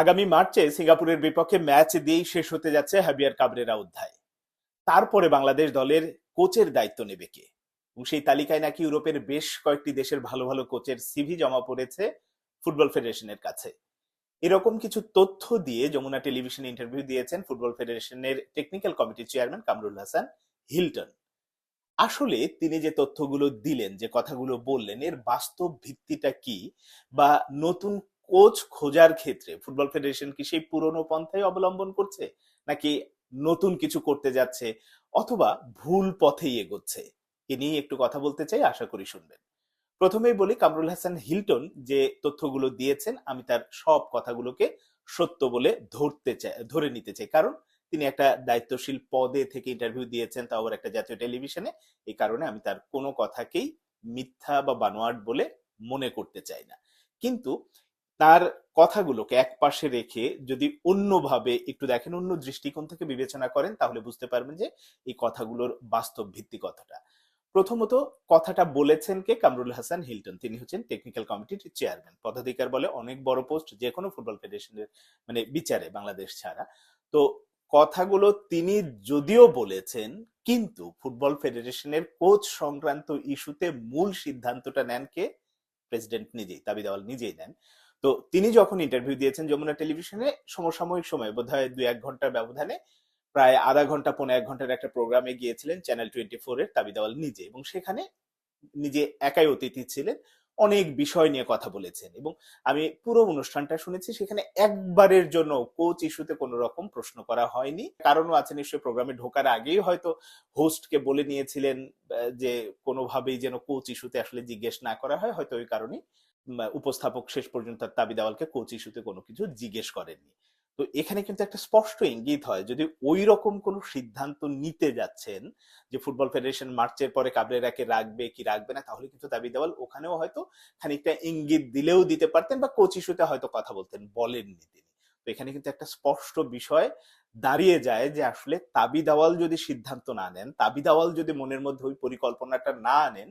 আগামী মার্চে সিঙ্গাপুরের বিপক্ষে ম্যাচ দিয়েই শেষ হতে যাচ্ছে হাবিয়ার কাবরেরা অধ্যায়। তারপরে বাংলাদেশ দলের কোচের দায়িত্ব নেবে কে? সেই তালিকায় নাকি ইউরোপের বেশ কয়েকটি দেশের ভালো ভালো কোচের সিভি জমা পড়েছে ফুটবল ফেডারেশনের কাছে। এরকম কিছু তথ্য দিয়ে যমুনা টেলিভিশন ইন্টারভিউ দিয়েছেন ফুটবল ফেডারেশনের টেকনিক্যাল কমিটির চেয়ারম্যান কামরুল হাসান হিলটন। আসলে তিনি যে তথ্যগুলো দিলেন, যে কথাগুলো বললেন, এর বাস্তব ভিত্তিটা কি? বা নতুন কোচ খোঁজার ক্ষেত্রে ফুটবল ফেডারেশন কি সেই পুরনো পন্থাই অবলম্বন করছে, নাকি নতুন কিছু করতে যাচ্ছে, অথবা ভুল পথেই এগোচ্ছে? এ নিয়ে একটু কথা বলতে চাই, আশা করি শুনবেন। প্রথমেই বলি কামরুল হাসান হিলটন যে তথ্যগুলো দিয়েছেন, আমি তার সব কথাগুলোকে সত্য বলে ধরতে চাই, ধরে নিতে চাই। কারণ তিনি একটা দায়িত্বশীল পদে থেকে ইন্টারভিউ দিয়েছেন, তাও আবার একটা জাতীয় টেলিভিশনে। এই কারণে আমি তার কোনো কথাকেই মিথ্যা বা বানোয়াট বলে মনে করতে চাই না। কিন্তু তার কথাগুলোকে এক পাশে রেখে যদি অন্যভাবে একটু দেখেন, অন্য দৃষ্টিকোণ থেকে বিবেচনা করেন, তাহলে বুঝতে পারবেন যে এই কথাগুলোর বাস্তব ভিত্তি কথাটা প্রথমত, কথাটা বলেছেন কে? কামরুল হাসান হিলটন। তিনি হচ্ছেন টেকনিক্যাল কমিটির চেয়ারম্যান পদাধিকার বলে অনেক বড় পোস্ট যে কোনো ফুটবল ফেডারেশনের মানে বিচারে বাংলাদেশ ছাড়া। তো কথাগুলো তিনি যদিও বলেছেন, কিন্তু ফুটবল ফেডারেশনের কোচ সংক্রান্ত ইস্যুতে মূল সিদ্ধান্তটা নেন কে? প্রেসিডেন্ট নিজেই দাবি দেওয়াল নিজেই নেন। তো তিনি যখন ইন্টারভিউ দিয়েছেন যমুনা টেলিভিশনে সমসাময়িক সময়, বোধহয় দুই এক ঘণ্টার ব্যবধানে, প্রায় আধা ঘণ্টা পনেরো এক ঘণ্টার একটা প্রোগ্রামে গিয়েছিলেন চ্যানেল টোয়েন্টি ফোর এর দাবি দেওয়াল নিজে এবং সেখানে নিজে একাই অতিথি ছিলেন, অনেক বিষয় নিয়ে কথা বলেছেন এবং আমি পুরো অনুষ্ঠানটা শুনেছি, সেখানে একবারের জন্য কোচ ইস্যুতে কোনো রকম প্রশ্ন করা হয়নি। কারণও আছে নিশ্চয়ই প্রোগ্রামে ঢোকার আগেই হয়তো হোস্টকে বলে নিয়েছিলেন যে কোনোভাবেই যেন কোচ ইস্যুতে আসলে জিজ্ঞেস না করা হয়, হয়তো ওই কারণেই উপস্থাপক শেষ পর্যন্ত তার দাবি দেওয়ালকে কোচ ইস্যুতে কোনো কিছু জিজ্ঞেস করেননি। তো এখানে কিন্তু একটা স্পষ্ট ইঙ্গিত হয়, যদি ওই রকম কোনো সিদ্ধান্ত নিতে যাচ্ছেন যে ফুটবল ফেডারেশন মার্চের পরে কাবরেরাকে রাখবে কি রাখবে না, তাহলে কিন্তু দাবি দেওয়াল ওখানেও হয়তো খানিকটা ইঙ্গিত দিলেও দিতে পারতেন বা কোচ ইস্যুতে হয়তো কথা বলতেন, বলেননি তিনি। তো এখানে কিন্তু একটা স্পষ্ট বিষয় দাঁড়িয়ে যায় যে আসলে তাবি দাওয়াল যদি সিদ্ধান্ত না নেন তাবি দাওয়াল যদি মনের মধ্যে ওই পরিকল্পনাটা না আনেন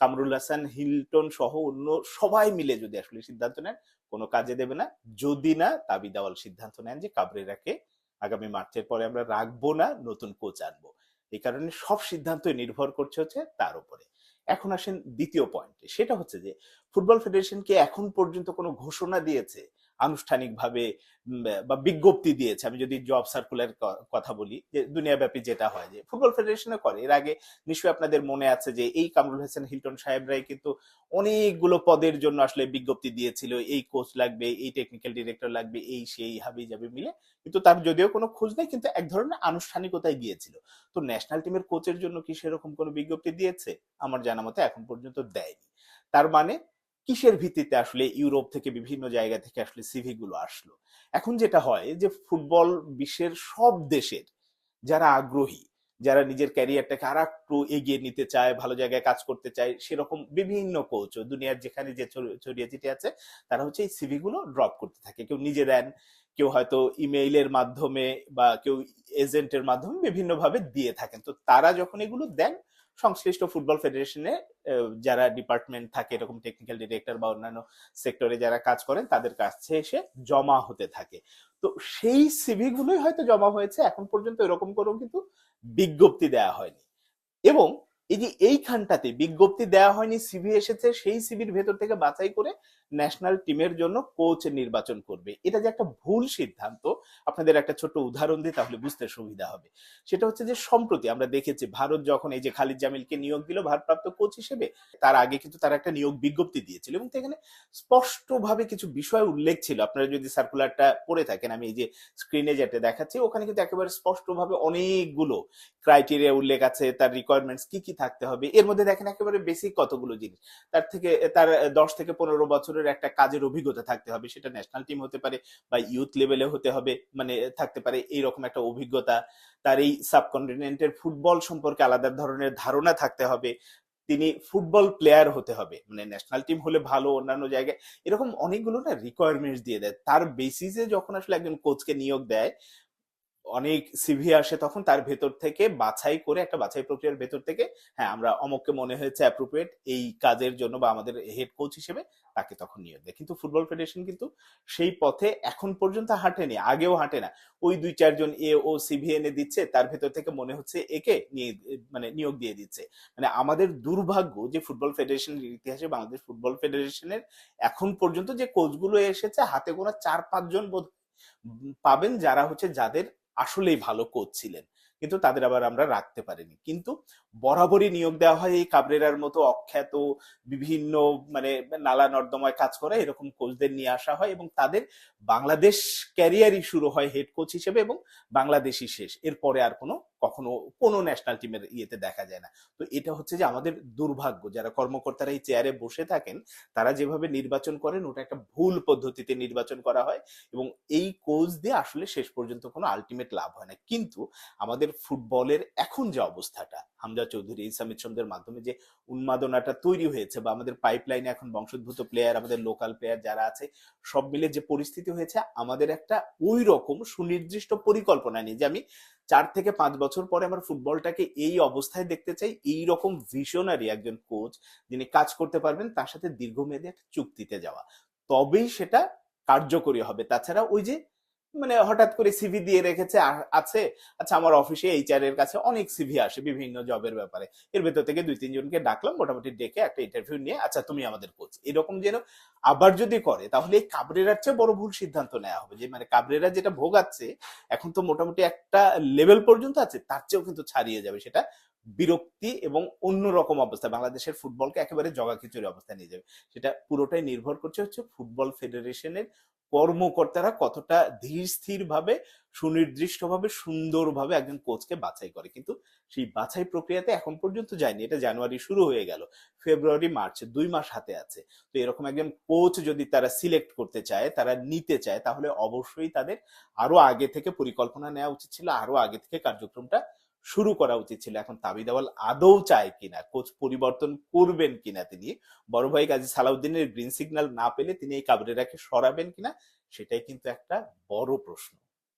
কামরুল হাসান, হিলটন সহ অন্য সবাই মিলে যদি আসলে সিদ্ধান্ত নেন, কোনো কাজে দেবে না। যদি না তাবি দেওয়াল সিদ্ধান্ত নেন যে কাবরেরাকে আগামী মার্চের পরে আমরা রাখব না, নতুন কোচ আনব। এই কারণে সব সিদ্ধান্তই নির্ভর করছে হচ্ছে তার উপরে। এখন আসেন দ্বিতীয় পয়েন্টে সেটা হচ্ছে যে ফুটবল ফেডারেশনকে এখন পর্যন্ত কোনো ঘোষণা দিয়েছে আনুষ্ঠানিকভাবে বা বিজ্ঞপ্তি দিয়েছে। আমি যদি জব সার্কুলার কথা বলি, যে দুনিয়াব্যাপী যেটা হয়, যে ফুটবল ফেডারেশনে করে। এর আগে নিশ্চয়ই আপনাদের মনে আছে যে এই কামরুল হাসান, হিলটন সাহেবরাই কিন্তু অনেকগুলো পদের জন্য আসলে বিজ্ঞপ্তি দিয়েছিল, এই কোচ লাগবে, এই টেকনিক্যাল ডিরেক্টর লাগবে, এই সেই, হাবি যাবে মিলে। কিন্তু তার যদিও কোনো খোঁজ নেই, কিন্তু এক ধরনের আনুষ্ঠানিকতায় গিয়েছিল। তো ন্যাশনাল টিমের কোচের জন্য কি সেরকম কোনো বিজ্ঞপ্তি দিয়েছে? আমার জানা মতে এখন পর্যন্ত দেয়নি। তার মানে কিসের ভিত্তিতে আসলে ইউরোপ থেকে বিভিন্ন জায়গা থেকে আসলে সিভি গুলো আসলো? এখন যেটা হয় যে ফুটবল বিশ্বের সব দেশের যারা আগ্রহী, যারা নিজের ক্যারিয়ারটাকে আর একটু এগিয়ে নিতে চায়, ভালো জায়গায় কাজ করতে চায়, সেরকম বিভিন্ন কোচ দুনিয়ার যেখানে যে ছড়িয়ে ছিটিয়ে আছে, তারা হচ্ছে এই সিভি গুলো ড্রপ করতে থাকে। কেউ নিজে দেন, কেউ হয়তো ইমেইলের মাধ্যমে বা কেউ এজেন্টের মাধ্যমে বিভিন্নভাবে দিয়ে থাকেন। তো তারা যখন এগুলো দেন সংশ্লিষ্ট ফুটবল ফেডারেশনে যারা ডিপার্টমেন্ট থাকে, এরকম টেকনিক্যাল ডিরেক্টর বা অন্যান্য সেক্টরে যারা কাজ করেন, তাদের কাছে এসে জমা হতে থাকে। তো সেই সিভি গুলোই হয়তো জমা হয়েছে, এখন পর্যন্ত এরকম কোনো কিন্তু বিজ্ঞপ্তি দেয়া হয়নি। এবং এই যে এইখানটাতে বিজ্ঞপ্তি দেয়া হয়নি সিভি এসেছে, সেই সিভির ভেতর থেকে বাছাই করে ন্যাশনাল টিমের জন্য কোচ নির্বাচন করবে। এটা যে একটা ভুল সিদ্ধান্ত, আপনাদের একটা ছোট উদাহরণ দিই তাহলে বুঝতে সুবিধা হবে। সেটা হচ্ছে যে সম্প্রতি আমরা দেখেছি, ভারত যখন এই যে খালিদ জামিলকে নিয়োগ দিল ভারপ্রাপ্ত কোচ হিসেবে, তার আগে কিন্তু তারা একটা নিয়োগ বিজ্ঞপ্তি দিয়েছিল এবং সেখানে স্পষ্টভাবে কিছু বিষয় উল্লেখ ছিল। আপনারা যদি সার্কুলারটা পড়ে থাকেন, আমি এই যে স্ক্রিনে যেটা দেখাচ্ছি, ওখানে কিন্তু একেবারে স্পষ্টভাবে অনেকগুলো ক্রাইটেরিয়া উল্লেখ আছে, তার রিকোয়ারমেন্টস কি কি থাকতে হবে, এর মধ্যে দেখেন একেবারে বেসিক কতগুলো জিনিস। তার থেকে, তার দশ থেকে পনেরো বছরের একটা কাজের অভিজ্ঞতা থাকতে হবে, সেটা ন্যাশনাল টিম হতে পারে বা ইউথ লেভেলে হতে হবে মানে থাকতে পারে এইরকম একটা অভিজ্ঞতা। তার এই সাবকন্টিনেন্টের ফুটবল সম্পর্কে আলাদা ধরনের ধারণা থাকতে হবে, তিনি ফুটবল প্লেয়ার হতে হবে মানে ন্যাশনাল টিম হলে ভালো, অন্যান্য জায়গায়, এরকম অনেকগুলো না রিকোয়ারমেন্টস দিয়ে দেয়। তার বেসিসে যখন আসলে একজন কোচকে নিয়োগ দেয়, অনেক সিভি আসে, তখন তার ভেতর থেকে বাছাই করে, একটা বাছাই প্রক্রিয়ার ভেতর থেকে হ্যাঁ আমরা অমককে মনে হয়েছে অ্যাপ্রোপ্রিয়েট এই কাজের জন্য বা আমাদের হেড কোচ হিসেবে তাকে তখন নিয়োগ দেয়। কিন্তু ফুটবল ফেডারেশন কিন্তু সেই পথে এখন পর্যন্ত হাঁটেনি, আগেও হাঁটে না। ওই দুই চারজন এ ও সিভি এনে দিচ্ছে, তার ভেতর থেকে মনে হচ্ছে একে নিয়ে মানে নিয়োগ দিয়ে দিচ্ছে। মানে আমাদের দুর্ভাগ্য যে ফুটবল ফেডারেশনের ইতিহাসে বাংলাদেশ ফুটবল ফেডারেশনের এখন পর্যন্ত যে কোচগুলো এসেছে, হাতে গোনা চার পাঁচজন বোধ পাবেন যারা হচ্ছে যাদের আসলেই ভালো কোচ ছিলেন। কিন্তু তাদের আবার আমরা রাখতে পারিনি। কিন্তু বরাবরই নিয়োগ দেওয়া হয় এই কাবরেরার মতো অখ্যাত, বিভিন্ন মানে নালা নর্দমায় কাজ করে এরকম কোচদের নিয়ে আসা হয় এবং তাদের বাংলাদেশ ক্যারিয়ারই শুরু হয় হেড কোচ হিসেবে এবং বাংলাদেশই শেষ। এরপরে আর কোনো কখনো কোনো ন্যাশনাল টিমের ইয়েতে দেখা যায় না। তো এটা হচ্ছে যে আমাদের দুর্ভাগ্য, যারা কর্মকর্তারা এই চেয়ারে বসে থাকেন, তারা যেভাবে নির্বাচন করেন, ওটা একটা ভুল পদ্ধতিতে নির্বাচন করা হয় এবং এই কোচ দিয়ে আসলে শেষ পর্যন্ত কোনো আলটিমেট লাভ হয় না। কিন্তু আমাদের ফুটবলের এখন যে অবস্থাটা হামজা চৌধুরী ইসামিত চন্দ্রের মাধ্যমে যে উন্মাদনাটা তৈরি হয়েছে বা আমাদের পাইপলাইনে এখন বংশোদ্ভূত প্লেয়ার আমাদের লোকাল প্লেয়ার যারা আছে, সব মিলে যে পরিস্থিতি হয়েছে, আমাদের একটা ওই রকম সুনির্দিষ্ট পরিকল্পনা নেই যে আমি চার থেকে পাঁচ বছর পরে আমার ফুটবলটাকে এই অবস্থায় দেখতে চাই এই রকম ভিশনারি একজন কোচ যিনি কাজ করতে পারবেন, তার সাথে দীর্ঘমেয়াদী একটা চুক্তিতে যাওয়া। তবেই সেটা কার্যকরী হবে। তাছাড়া ওই যে মানে হঠাৎ করে সিভি দিয়ে রেখেছে আছে। আচ্ছা আমার অফিসে এইচআর এর কাছে অনেক সিভি আসে বিভিন্ন জবের ব্যাপারে। এর ভেতর থেকে দুই, তিনজনকে ডাকলাম, মোটামুটি ডেকে একটা ইন্টারভিউ নিয়ে আচ্ছা তুমি আমাদের কোচ এরকম যেন আবার যদি করে, তাহলে এই কাবরেরার চেয়ে বড় ভুল সিদ্ধান্ত নেওয়া হবে। যে মানে কাবরেরা যেটা ভোগাচ্ছে, এখন তো মোটামুটি একটা লেভেল পর্যন্ত আছে, তার চেয়েও কিন্তু ছাড়িয়ে যাবে। সেটা বিরক্তি এবং অন্যরকম অবস্থা। বাংলাদেশের ফুটবলকে একেবারে জগা খিচুড়ি অবস্থায় নিয়ে যাবে। সেটা পুরোটাই নির্ভর করছে হচ্ছে ফুটবল ফেডারেশনের কর্মকর্তারা কতটা ধীর স্থির ভাবে সুনির্দিষ্ট ভাবে সুন্দরভাবে একজন কোচকে বাছাই করে। কিন্তু সেই বাছাই প্রক্রিয়াতে এখন পর্যন্ত যায়নি। এটা জানুয়ারি শুরু হয়ে গেল। ফেব্রুয়ারি, মার্চ দুই মাস হাতে আছে। তো এরকম একজন কোচ যদি তারা সিলেক্ট করতে চায়, তারা নিতে চায়, তাহলে অবশ্যই তাদের আরও আগে থেকে পরিকল্পনা নেওয়া উচিত ছিল। আরও আগে থেকে কার্যক্রমটা শুরু করা উচিত ছিল। এখন তাবিদ আওয়াল আদৌ চায় কিনা কোচ পরিবর্তন করবেন কিনা তিনি, বড় ভাই কাজী সালাউদ্দিনের গ্রিন সিগন্যাল না পেলে তিনি এই কাবরেরাকে সরাবেন কিনা, সেটাই কিন্তু একটা বড় প্রশ্ন।